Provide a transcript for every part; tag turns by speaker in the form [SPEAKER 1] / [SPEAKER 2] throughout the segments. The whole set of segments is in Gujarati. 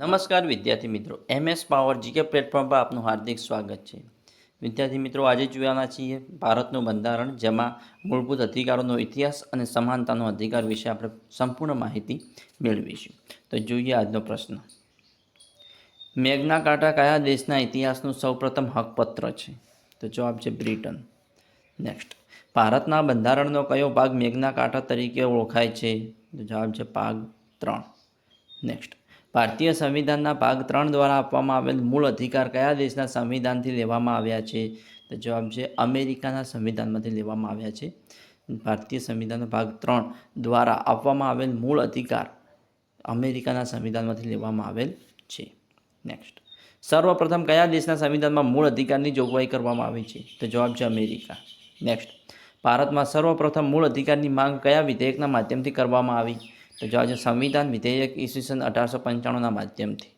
[SPEAKER 1] નમસ્કાર વિદ્યાર્થી મિત્રો. એમએસ પાવર જીકે પ્લેટફોર્મ પર આપનું હાર્દિક સ્વાગત છે. વિદ્યાર્થી મિત્રો, આજે જોવાના છીએ ભારતનું બંધારણ, જેમાં મૂળભૂત અધિકારોનો ઇતિહાસ અને સમાનતાનો અધિકાર વિશે આપણે સંપૂર્ણ માહિતી મેળવીશું. તો જોઈએ આજનો પ્રશ્ન. મેઘના કાંટા કયા દેશના ઇતિહાસનું સૌપ્રથમ હકપત્ર છે? તો જવાબ છે બ્રિટન. નેક્સ્ટ. ભારતના બંધારણનો કયો ભાગ મેઘના કાંટા તરીકે ઓળખાય છે? તો જવાબ છે ભાગ ત્રણ. નેક્સ્ટ. ભારતીય સંવિધાનના ભાગ ત્રણ દ્વારા આપવામાં આવેલ મૂળ અધિકાર કયા દેશના સંવિધાનથી લેવામાં આવ્યા છે? તો જવાબ છે અમેરિકાના સંવિધાનમાંથી લેવામાં આવ્યા છે. ભારતીય સંવિધાનના ભાગ ત્રણ દ્વારા આપવામાં આવેલ મૂળ અધિકાર અમેરિકાના સંવિધાનમાંથી લેવામાં આવેલ છે. નેક્સ્ટ સર્વપ્રથમ કયા દેશના સંવિધાનમાં મૂળ અધિકારની જોગવાઈ કરવામાં આવી છે? તો જવાબ છે અમેરિકા. નેક્સ્ટ ભારતમાં સર્વપ્રથમ મૂળ અધિકારની માંગ કયા વિધેયકના માધ્યમથી કરવામાં આવી? તો જવાબ છે સંવિધાન વિધેયક ઈસવીસન અઢારસો પંચાણુંના માધ્યમથી.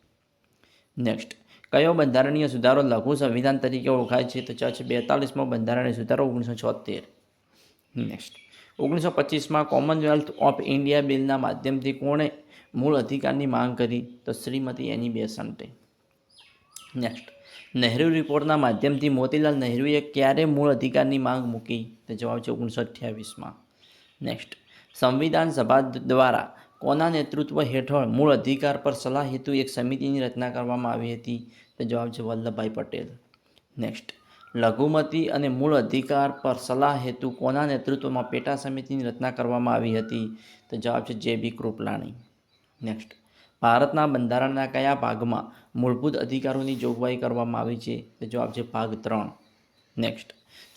[SPEAKER 1] નેક્સ્ટ કયો બંધારણીય સુધારો લઘુ સંવિધાન તરીકે ઓળખાય છે? તો જવાબ છે બેતાલીસમો બંધારણીય સુધારો ઓગણીસો છોતેર નેક્સ્ટ ઓગણીસો પચીસમાં કોમનવેલ્થ ઓફ ઇન્ડિયા બિલના માધ્યમથી કોણે મૂળ અધિકારની માંગ કરી? તો શ્રીમતી એની બેસન્ટે નેક્સ્ટ નહેરુ રિપોર્ટના માધ્યમથી મોતીલાલ નહેરુએ ક્યારે મૂળ અધિકારની માંગ મૂકી? તો જવાબ છે ઓગણીસો અઠ્યાવીસમાં. નેક્સ્ટ સંવિધાન સભા દ્વારા કોના નેતૃત્વ હેઠળ મૂળ અધિકાર પર સલાહ હેતુ એક સમિતિની રચના કરવામાં આવી હતી? તો જવાબ છે વલ્લભભાઈ પટેલ. નેક્સ્ટ લઘુમતી અને મૂળ અધિકાર પર સલાહ હેતુ કોના નેતૃત્વમાં પેટા સમિતિની રચના કરવામાં આવી હતી? તો જવાબ છે જે બી કૃપલાણી. નેક્સ્ટ ભારતના બંધારણના કયા ભાગમાં મૂળભૂત અધિકારોની જોગવાઈ કરવામાં આવી છે? તો જવાબ છે ભાગ ત્રણ. નેક્સ્ટ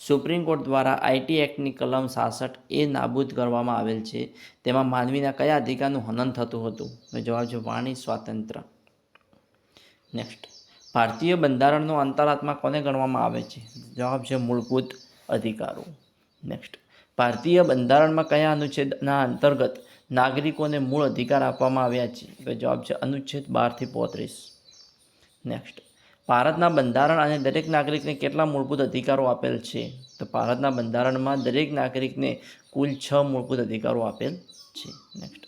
[SPEAKER 1] સુપ્રીમ કોર્ટ દ્વારા આઈટી એક્ટની કલમ સાસઠ એ નાબૂદ કરવામાં આવેલ છે. તેમાં માનવીના કયા અધિકારનું હનન થતું હતું? જવાબ છે વાણી સ્વાતંત્ર્ય. નેક્સ્ટ ભારતીય બંધારણનો અંતરાત્મા કોને ગણવામાં આવે છે? જવાબ છે મૂળભૂત અધિકારો. નેક્સ્ટ ભારતીય બંધારણમાં કયા અનુચ્છેદના અંતર્ગત નાગરિકોને મૂળ અધિકાર આપવામાં આવ્યા છે? જવાબ છે અનુચ્છેદ બારથી પોત્રીસ. નેક્સ્ટ ભારતના બંધારણ અને દરેક નાગરિકને કેટલા મૂળભૂત અધિકારો આપેલ છે? તો ભારતના બંધારણમાં દરેક નાગરિકને કુલ છ મૂળભૂત અધિકારો આપેલ છે. નેક્સ્ટ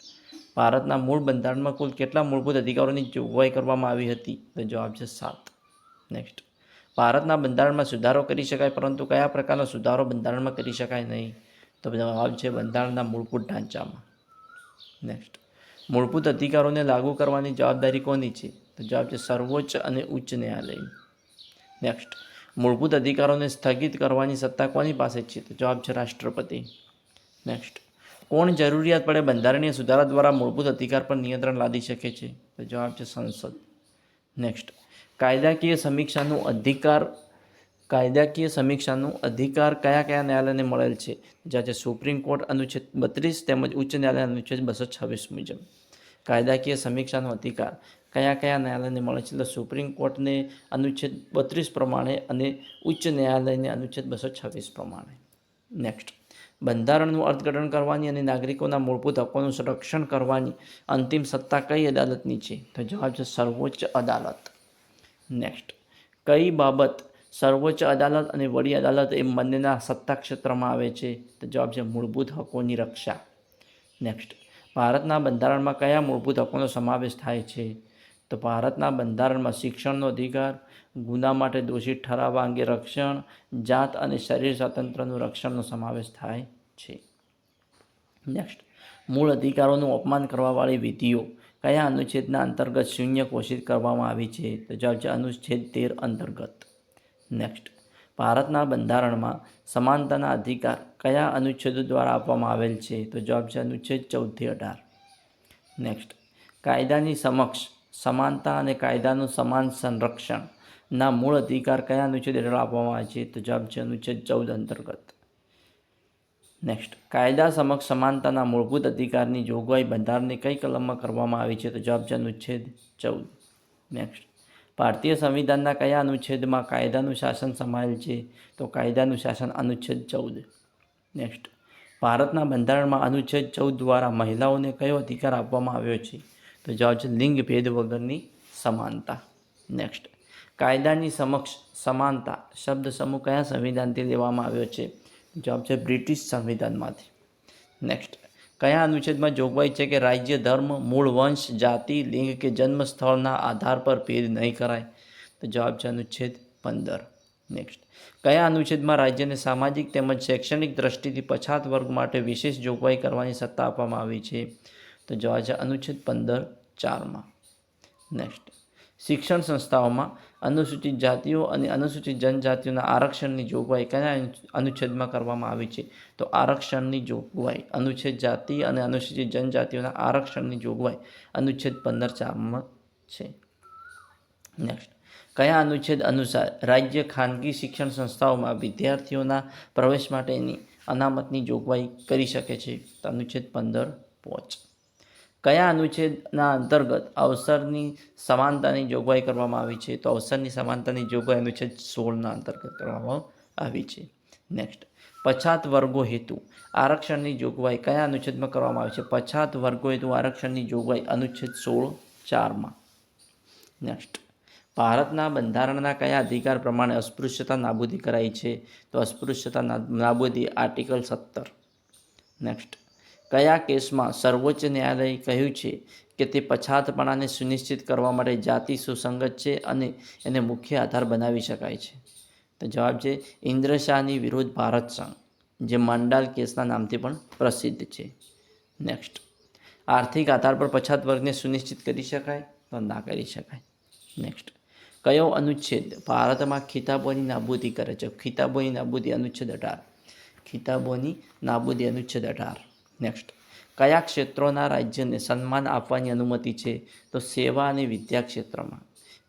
[SPEAKER 1] ભારતના મૂળ બંધારણમાં કુલ કેટલા મૂળભૂત અધિકારોની જોગવાઈ કરવામાં આવી હતી? તો જવાબ છે સાત. નેક્સ્ટ ભારતના બંધારણમાં સુધારો કરી શકાય, પરંતુ કયા પ્રકારનો સુધારો બંધારણમાં કરી શકાય નહીં? તો જવાબ છે બંધારણના મૂળભૂત ઢાંચામાં. નેક્સ્ટ મૂળભૂત અધિકારોને લાગુ કરવાની જવાબદારી કોની છે? તો જવાબ છે સર્વોચ્ચ અને ઉચ્ચ ન્યાયાલય. નેક્સ્ટ મૂળભૂત અધિકારોને સ્થગિત કરવાની સત્તા કોની પાસે છે? તો જવાબ છે રાષ્ટ્રપતિ. નેક્સ્ટ કોણ જરૂરિયાત પડે બંધારણીય સુધારા દ્વારા મૂળભૂત અધિકાર પર નિયંત્રણ લાદી શકે છે? તો જવાબ છે સંસદ. નેક્સ્ટ કાયદાકીય સમીક્ષાનું અધિકાર, કાયદાકીય સમીક્ષાનું અધિકાર કયા કયા ન્યાયાલયને મળેલ છે? જ્યાં છે સુપ્રીમ કોર્ટ અનુચ્છેદ બત્રીસ તેમજ ઉચ્ચ ન્યાયાલય અનુચ્છેદ બસો છવ્વીસ મુજબ. કાયદાકીય સમીક્ષાનો અધિકાર. કયા કયા ન્યાયાલયને મળે છે? તો સુપ્રીમ કોર્ટને અનુચ્છેદ બત્રીસ પ્રમાણે અને ઉચ્ચ ન્યાયાલયને અનુચ્છેદ બસો છવ્વીસ પ્રમાણે. નેક્સ્ટ બંધારણનું અર્થઘટન કરવાની અને નાગરિકોના મૂળભૂત હકોનું સંરક્ષણ કરવાની અંતિમ સત્તા કઈ અદાલતની છે? તો જવાબ છે સર્વોચ્ચ અદાલત. નેક્સ્ટ કઈ બાબત સર્વોચ્ચ અદાલત અને વડી અદાલત એ બંનેના સત્તા ક્ષેત્રમાં આવે છે? તો જવાબ છે મૂળભૂત હકોની રક્ષા. નેક્સ્ટ ભારતના બંધારણમાં કયા મૂળભૂત હકોનો સમાવેશ થાય છે? તો ભારતના બંધારણમાં શિક્ષણનો અધિકાર, ગુના માટે દોષિત ઠરાવવા અંગે રક્ષણ, જાત અને શરીર સ્વાતંત્ર્યનું રક્ષણનો સમાવેશ થાય છે. નેક્સ્ટ મૂળ અધિકારોનું અપમાન કરવાવાળી વિધિઓ. કયા અનુચ્છેદના અંતર્ગત શૂન્ય ઘોષિત કરવામાં આવી છે? તો જવાબ છે અનુચ્છેદ તેર અંતર્ગત. નેક્સ્ટ ભારતના બંધારણમાં સમાનતાના અધિકાર કયા અનુચ્છેદો દ્વારા આપવામાં આવેલ છે? તો જવાબ છે અનુચ્છેદ ચૌદથી અઢાર. નેક્સ્ટ કાયદાની સમક્ષ સમાનતા અને કાયદાનું સમાન સંરક્ષણના મૂળ અધિકાર કયા અનુચ્છેદ હેઠળ આપવામાં આવે છે? તો જવાબ છે અનુચ્છેદ ચૌદ અંતર્ગત. નેક્સ્ટ કાયદા સમક્ષ સમાનતાના મૂળભૂત અધિકારની જોગવાઈ બંધારણની કઈ કલમમાં કરવામાં આવી છે? તો જવાબ છે અનુચ્છેદ ચૌદ. નેક્સ્ટ ભારતીય સંવિધાનના કયા અનુચ્છેદમાં કાયદાનું શાસન સમાયેલ છે? તો કાયદાનું શાસન અનુચ્છેદ ચૌદ. નેક્સ્ટ ભારતના બંધારણમાં અનુચ્છેદ ચૌદ દ્વારા મહિલાઓને કયો અધિકાર આપવામાં આવ્યો છે? તો જવાબ છે લિંગ ભેદ વગરની સમાનતા. નેક્સ્ટ કાયદાની સમક્ષ સમાનતા શબ્દ સમૂહ કયા સંવિધાનથી લેવામાં આવ્યો છે? જવાબ છે બ્રિટિશ સંવિધાનમાંથી. નેક્સ્ટ કયા અનુચ્છેદમાં જોગવાઈ છે કે રાજ્ય, ધર્મ, મૂળ, વંશ, જાતિ, લિંગ કે જન્મ સ્થળના આધાર પર ભેદ નહીં કરાય? તો જવાબ છે અનુચ્છેદ પંદર. નેક્સ્ટ કયા અનુચ્છેદમાં રાજ્યને સામાજિક તેમજ શૈક્ષણિક દ્રષ્ટિથી પછાત વર્ગ માટે વિશેષ જોગવાઈ કરવાની સત્તા આપવામાં આવી છે? તો જવાબ છે અનુચ્છેદ પંદર ચારમાં. નેક્સ્ટ શિક્ષણ સંસ્થાઓમાં અનુસૂચિત જાતિઓ અને અનુસૂચિત જનજાતિઓના આરક્ષણની જોગવાઈ કયા અનુચ્છેદમાં કરવામાં આવી છે? તો આરક્ષણની જોગવાઈ, અનુચ્છેદ જાતિ અને અનુસૂચિત જનજાતિઓના આરક્ષણની જોગવાઈ અનુચ્છેદ પંદર ચારમાં છે. નેક્સ્ટ કયા અનુચ્છેદ અનુસાર રાજ્ય ખાનગી શિક્ષણ સંસ્થાઓમાં વિદ્યાર્થીઓના પ્રવેશ માટેની અનામતની જોગવાઈ કરી શકે છે? અનુચ્છેદ પંદર, પોચ. કયા અનુચ્છેદના અંતર્ગત અવસરની સમાનતાની જોગવાઈ કરવામાં આવી છે? તો અવસરની સમાનતાની જોગવાઈ અનુચ્છેદ સોળના અંતર્ગત કરવામાં આવી છે. નેક્સ્ટ પછાત વર્ગો હેતુ. આરક્ષણની જોગવાઈ કયા અનુચ્છેદમાં કરવામાં આવી છે? પછાત વર્ગો હેતુ આરક્ષણની જોગવાઈ અનુચ્છેદ સોળ ચારમાં. નેક્સ્ટ ભારતના બંધારણના કયા અધિકાર પ્રમાણે અસ્પૃશ્યતા નાબૂદી કરાઈ છે? તો અસ્પૃશ્યતા નાબૂદી આર્ટિકલ સત્તર. નેક્સ્ટ કયા કેસમાં સર્વોચ્ચ ન્યાયાલયે કહ્યું છે કે તે પછાતપણાને સુનિશ્ચિત કરવા માટે જાતિ સુસંગત છે અને એને મુખ્ય આધાર બનાવી શકાય છે? તો જવાબ છે ઇન્દ્રશાહની વિરુદ્ધ ભારત સંઘ, જે માંડાલ કેસના નામથી પણ પ્રસિદ્ધ છે. નેક્સ્ટ આર્થિક આધાર પર પછાત વર્ગને સુનિશ્ચિત કરી શકાય? તો ના કરી શકાય. નેક્સ્ટ કયો અનુચ્છેદ ભારતમાં ખિતાબોની નાબૂદી કરે છે? ખિતાબોની નાબૂદી અનુચ્છેદ અઢાર. ખિતાબોની નાબૂદી અનુચ્છેદ અઢાર. નેક્સ્ટ કયા ક્ષેત્રોના રાજ્યને સન્માન આપવાની અનુમતિ છે? તો સેવા અને વિદ્યા ક્ષેત્રમાં.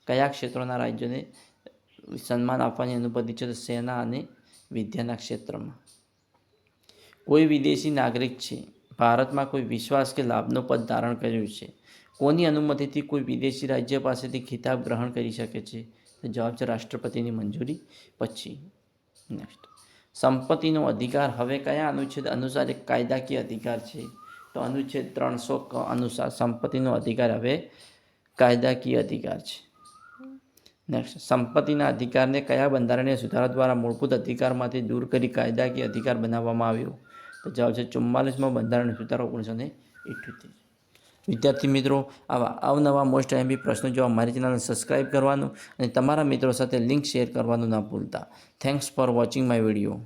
[SPEAKER 1] કયા ક્ષેત્રોના રાજ્યોને સન્માન આપવાની અનુમતિ છે? તો સેના અને વિદ્યાના ક્ષેત્રમાં. કોઈ વિદેશી નાગરિક છે? ભારતમાં કોઈ વિશ્વાસ કે લાભનો પદ ધારણ કર્યું છે? કોની અનુમતિથી કોઈ વિદેશી રાજ્ય પાસેથી ખિતાબ ગ્રહણ કરી શકે છે? તો જવાબ છે રાષ્ટ્રપતિની મંજૂરી પછી. નેક્સ્ટ સંપત્તિનો અધિકાર હવે કયા અનુચ્છેદ અનુસાર એક કાયદાકીય અધિકાર છે? તો અનુચ્છેદ ત્રણસો અનુસાર સંપત્તિનો અધિકાર હવે કાયદાકીય અધિકાર છે. નેક્સ્ટ સંપત્તિના અધિકારને કયા બંધારણીય સુધારા દ્વારા મૂળભૂત અધિકારમાંથી દૂર કરી કાયદાકીય અધિકાર બનાવવામાં આવ્યો? તો જવાબ છે ચુમ્માલીસમાં બંધારણ સુધારો ઓગણીસો ને ઇઠ્યોતેર વિદ્યાર્થી મિત્રો, આવા અવનવા મોસ્ટ એમબી પ્રશ્નો જોવા મારી ચેનલને સબસ્ક્રાઇબ કરવાનું અને તમારા મિત્રો સાથે લિંક શેર કરવાનું ના ભૂલતા. Thanks for watching my video